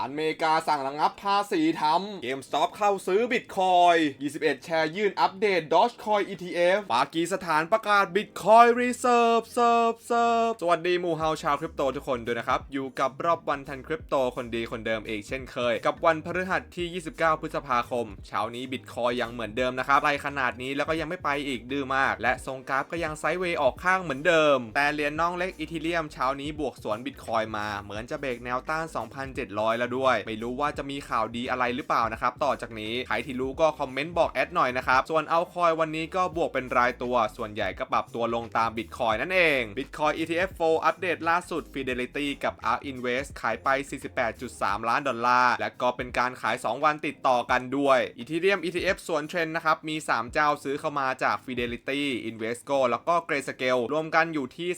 ารเมกาสั่งระงับภาษีทำเกมสต็อปเข้าซื้อบิตคอย 21 แชร์ยื่นอัปเดต Dogecoin ETF ปากีสถานประกาศบิตคอยรีเซิร์ฟเซิร์ฟเซิร์ฟสวัสดีหมู่เฮาชาวคริปโตทุกคนด้วยนะครับ อยู่กับรอบวันทันคริปโตคนดีคนเดิมอีกเช่นเคย กับวันพฤหัสที่ 29 พฤษภาคม เช้านี้บิตคอยยังเหมือนเดิมนะครับไรขนาดนี้แล้วก็ยังไม่ไปอีกดื้อมาก และทรงกราฟก็ยังไซด์เวย์ออกข้างเหมือนเดิม แต่เหรียญน้องเล็กอีทีเรียมเช้านี้บวกสวนบิตคอยมาเหมือนจะเบรกแนวต้าน 2,700 แล้วด้วย ไม่รู้ว่าจะมีข่าวดีอะไรหรือเปล่านะครับ ต่อจากนี้ ใครที่รู้ก็คอมเมนต์บอกแอดหน่อยนะครับ ส่วนเอาคอยวันนี้ก็บวกเป็นรายตัว ส่วนใหญ่ก็ปรับตัวลงตามบิตคอยนั่นเอง Bitcoin ETF 4อัปเดตล่าสุด Fidelity กับ ARK Invest ขายไป 48.3 ล้านดอลลาร์ และก็เป็นการขาย 2 วันติดต่อกันด้วย Ethereum ETF ส่วนเทรนนะครับ มี 3 เจ้าซื้อเข้ามาจาก Fidelity Invesco แล้วก็ Grayscale รวมกันอยู่ที่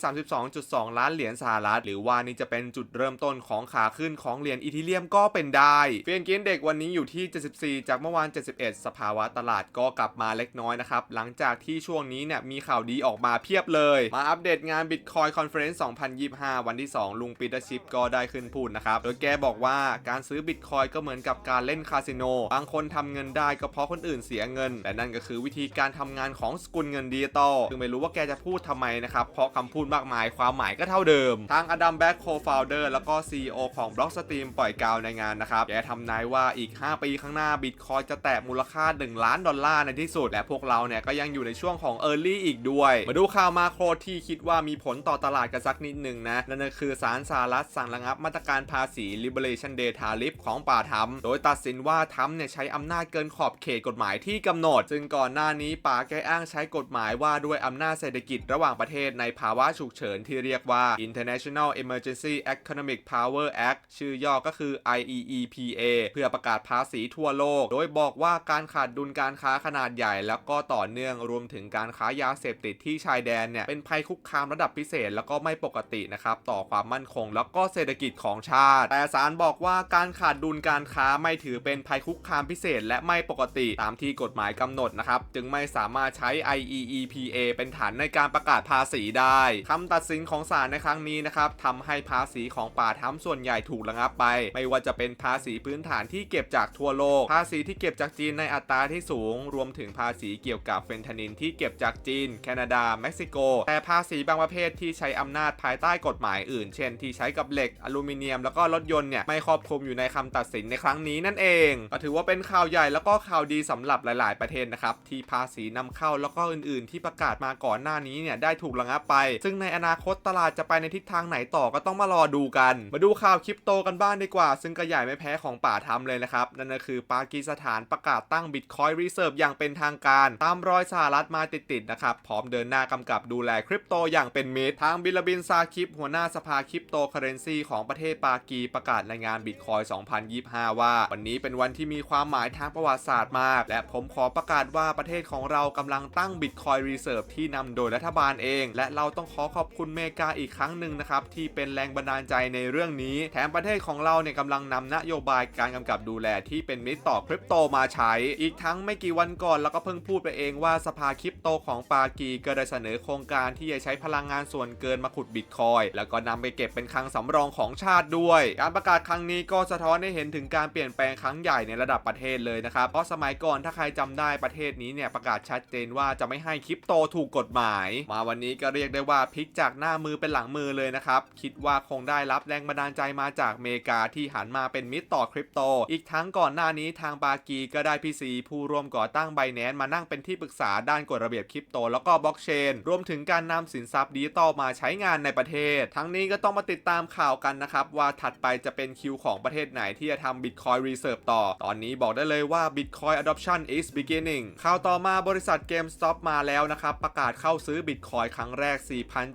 32.2 ล้านเหรียญสหรัฐ หรือว่านี่จะเป็นจุดเริ่มต้นของขาขึ้นของเหรียญอีทีเรียมก็เป็นได้เฟียนกินเด็กวันนี้อยู่ที่ 74 จากเมื่อวาน 71 สภาวะตลาดก็กลับมาเล็กน้อยนะครับ หลังจากที่ช่วงนี้เนี่ยมีข่าวดีออกมาเพียบเลย มาอัปเดตงาน Bitcoin Conference 2025 วันที่ 2 ลุงปีเตอร์ชิปก็ได้ขึ้นพูดนะครับ โดยแกบอกว่าการซื้อ Bitcoin ก็เหมือนกับการเล่นคาสิโน บางคนทำเงินได้ก็เพราะคนอื่นเสียเงินและนั่นก็คือวิธีการทำงานของสกุลเงินดิจิตอลซึ่งไม่รู้ว่าแกจะพูดทำไมนะครับ เพราะคำพูดมากมายความหมายก็เท่าเดิม ทางอดัมแบ็กโคฟาวเดอร์แล้วก็ CEO ของ Blockstream ปล่อยกาวในงานนะครับแกทำนายว่าอีก 5 ปีข้างหน้า Bitcoin จะแตะมูลค่า 1 ล้านดอลลาร์ในที่สุด และพวกเราเนี่ยก็ยังอยู่ในช่วงของ Early อีกด้วย มาดูข่าวมาโครที่คิดว่ามีผลต่อตลาดกันสักนิดหนึ่งนะนั่นคือศาลสหรัฐสั่งระงับมาตรการภาษี Liberation Day Tariff ของป่าทํโดยตัดสินว่าทำเนี่ยใช้อำนาจเกินขอบเขตกฎหมายที่กำหนด ซึ่งก่อนหน้านี้ป่าแกอ้างใช้กฎหมายว่าด้วยอำนาจเศรษฐกิจระหว่างประเทศในภาวะฉุกเฉินที่เรียกว่า International Emergency Economic Power Act ชื่อย่อก็คือ IEEPA เพื่อประกาศภาษีทั่วโลก โดยบอกว่าการขาดดุลการค้าขนาดใหญ่ แล้วก็ต่อเนื่องรวมถึงการค้ายาเสพติดที่ชายแดนเนี่ยเป็นภัยคุกคามระดับพิเศษ แล้วก็ไม่ปกตินะครับต่อความมั่นคง แล้วก็เศรษฐกิจของชาติ แต่ศาลบอกว่าการขาดดุลการค้าไม่ถือเป็นภัยคุกคามพิเศษ และไม่ปกติตามที่กฎหมายกำหนดนะครับจึงไม่สามารถใช้ IEEPA เป็นฐานในการประกาศภาษีได้คำตัดสินของศาลในครั้งนี้นะครับทำให้ภาษีของป่าท้ำส่วนใหญ่ถูกระงับไปไม่ว่าจะเป็นภาษีพื้นฐานที่เก็บจากทั่วโลก ภาษีที่เก็บจากจีนในอัตราที่สูง รวมถึงภาษีเกี่ยวกับเฟนทานินที่เก็บจากจีน แคนาดา เม็กซิโก แต่ภาษีบางประเภทที่ใช้อำนาจภายใต้กฎหมายอื่น เช่น ที่ใช้กับเหล็ก อลูมิเนียม แล้วก็รถยนต์เนี่ยไม่ครอบคลุมอยู่ในคำตัดสินในครั้งนี้นั่นเอง ก็ถือว่าเป็นข่าวใหญ่แล้วก็ข่าวดีสำหรับหลาย ๆ ประเทศนะครับที่ภาษีนำเข้าแล้วก็อื่น ๆ ที่ประกาศมาก่อนหน้านี้เนี่ยได้ถูกระงับไป ซึ่งในอนาคตตลาดจะไปในทิศทางไหนต่อก็ต้องมารอดูกัน มาดูข่าวคริปโตกันบ้างดีกว่าซึ่งก็ใหญ่ไม่แพ้ของป่าทำเลยนะครับ นั่นก็คือปากีสถานประกาศตั้ง Bitcoin Reserve อย่างเป็นทางการ ตามรอยสหรัฐมาติดๆนะครับ พร้อมเดินหน้ากำกับดูแลคริปโตอย่างเป็นมิตรทางบิลลาบินซาคิปหัวหน้าสภาคริปโตเคเรนซีของประเทศปากีประกาศในงาน Bitcoin 2025 ว่า วันนี้เป็นวันที่มีความหมายทางประวัติศาสตร์มาก และผมขอประกาศว่าประเทศของเรากำลังตั้ง Bitcoin Reserve ที่นำโดยรัฐบาลเอง และเราต้องขอขอบคุณเมกาอีกครั้งหนึ่งนะครับที่เป็นแรงบันดาลใจในเรื่องนี้ แถมประเทศของเราเนี่ยกำลังนำนโยบายการกำกับดูแลที่เป็นมิตรต่อคริปโตมาใช้ อีกทั้งไม่กี่วันก่อนแล้วก็เพิ่งพูดไปเองว่าสภาคริปโตของปากีก็ได้เสนอโครงการที่จะใช้พลังงานส่วนเกินมาขุดบิตคอยแล้วก็นำไปเก็บเป็นคลังสำรองของชาติด้วย การประกาศครั้งนี้ก็สะท้อนให้เห็นถึงการเปลี่ยนแปลงครั้งใหญ่ในระดับประเทศเลยนะครับ เพราะสมัยก่อนถ้าใครจำได้ประเทศนี้เนี่ยประกาศชัดเจนว่าจะไม่ให้คริปโตถูกกฎหมาย มาวันนี้ก็เรียกได้ว่าพลิกจากหน้ามือเป็นหลังมือเลยนะครับ คิดว่าคงได้รับแรงบันดาลใจมาจากอเมริกาที่หันมาเป็นมิตรต่อคริปโต อีกทั้งก่อนหน้านี้ทางปากีก็ได้พี่ซีผู้ร่วมก่อตั้งไบแนนมานั่งเป็นที่ปรึกษาด้านกฎระเบียบคริปโตแล้วก็บล็อกเชน รวมถึงการนำสินทรัพย์ดิจิตอลมาใช้งานในประเทศ ทั้งนี้ก็ต้องมาติดตามข่าวกันนะครับ ว่าถัดไปจะเป็นคิวของประเทศไหนที่จะทำ Bitcoin Reserve ต่อ ตอนนี้บอกได้เลยว่า Bitcoin adoption is beginning ข่าวต่อมาบริษัท GameStop มาแล้วนะครับ ประกาศเข้าซื้อ Bitcoin ครั้งแรก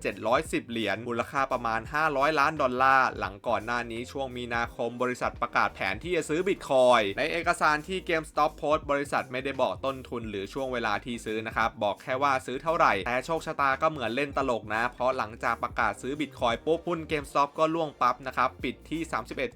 4,710 เหรียญมูลค่าประมาณ 500 ล้านดอลลาร์ หลังก่อนหน้านี้ช่วงมีนาคมบริษัทประกาศแผนที่จะซื้อ Bitcoin ในเอกสารที่ GameStop โพสต์บริษัทไม่ได้บอกต้นทุนหรือช่วงเวลาที่ซื้อนะครับ บอกแค่ว่าซื้อเท่าไหร่ แต่โชคชะตาก็เหมือนเล่นตลกนะ เพราะหลังจากประกาศซื้อ Bitcoin ปุ๊บหุ้น GameStop ก็ล่วงปั๊บนะครับปิดที่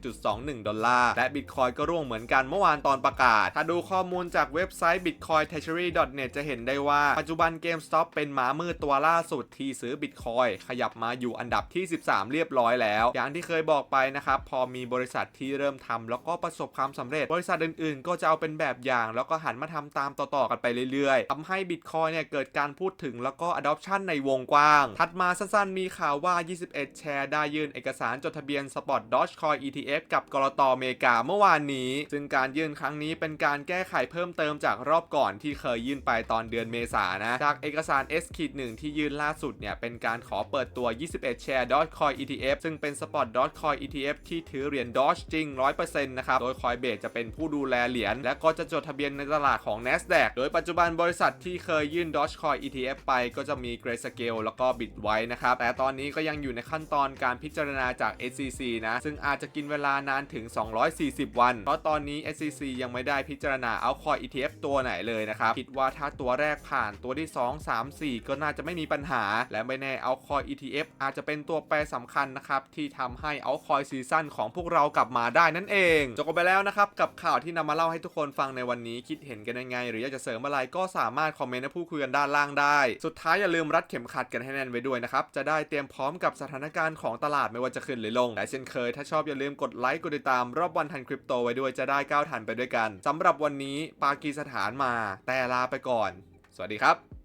31.21 ดอลลาร์ และ Bitcoin ก็ร่วงเหมือนกันเมื่อวานตอนประกาศ ถ้าดูข้อมูลจากเว็บไซต์ bitcointreasury.net จะเห็นได้ว่าปัจจุบัน GameStop เป็นหมามืดตัวล่าสุดที่ซื้อ Bitcoin ขยับมาอยู่อันดับที่ 13 เรียบร้อยแล้ว อย่างที่เคยบอกไปนะครับพอมีบริษัทษัทที่เริ่มทำแล้วก็ประสบความสำเร็จ บริษัทอื่นๆ ก็จะเอาเป็นแบบอย่าง แล้วก็หันมาทำตามต่อๆกันไปเรื่อยๆทำให้ Bitcoin เนี่ยเกิดการพูดถึงแล้วก็ adoption ในวงกว้าง ถัดมาสั้นๆ มีข่าวว่า 21 แชร์ได้ยื่นเอกสารจดทะเบียน Spot Dogecoin ETF กับกรตอเมริกาเมื่อวานนี้ ซึ่งการยื่นครั้งนี้เป็นการแก้ไขเพิ่มเติมจากรอบก่อนที่เคยยื่นไปตอนเดือนเมษานะ จากเอกสาร S-1 ที่ยื่นล่าสุดเนี่ยเป็นการขอเปิดตัว 21 แชร์ Dogecoin ETF ซึ่งเป็น Spot Dogecoin ETF ที่ถือเหรียญ Doge จริง 100%นะครับ โดย Coinbase จะเป็นผู้ดูแลเหรียญและก็จะจดทะเบียนในตลาดของ NASDAQ โดยปัจจุบันบริษัทที่เคยยื่น Dogecoin ETF ไปก็จะมี Grayscale แล้วก็ Bitwise นะครับ แต่ตอนนี้ก็ยังอยู่ในขั้นตอนการพิจารณาจาก SEC นะ ซึ่งอาจจะกินเวลานานถึง 240 วัน เพราะตอนนี้ SEC ยังไม่ได้พิจารณาเอา Coin ETF ตัวไหนเลยนะครับ คิดว่าถ้าตัวแรกผ่านตัวที่ 2 3 4 ก็น่าจะไม่มีปัญหา และไม่แน่เอา Coin ETF อาจจะเป็นตัวแปรสำคัญนะครับที่ทำให้เอา Coin Season ของพวกเรากลับมาได้นั่นเองจบกันไปแล้วนะครับกับข่าวที่นำมาเล่าให้ทุกคนฟังในวันนี้คิดเห็นกันยังไง หรืออยากจะเสริมอะไรก็สามารถคอมเมนต์และพูดคุยกันด้านล่างได้ สุดท้ายอย่าลืมรัดเข็มขัดกันให้แน่นไว้ด้วยนะครับจะได้เตรียมพร้อมกับสถานการณ์ของตลาดไม่ว่าจะขึ้นหรือลงและเช่นเคย ถ้าชอบอย่าลืมกดไลค์กดติดตามรอบวันทันคริปโตไว้ด้วยจะได้ก้าวทันไปด้วยกันสำหรับวันนี้ปากีสถานมา แต่ลาไปก่อน สวัสดีครับ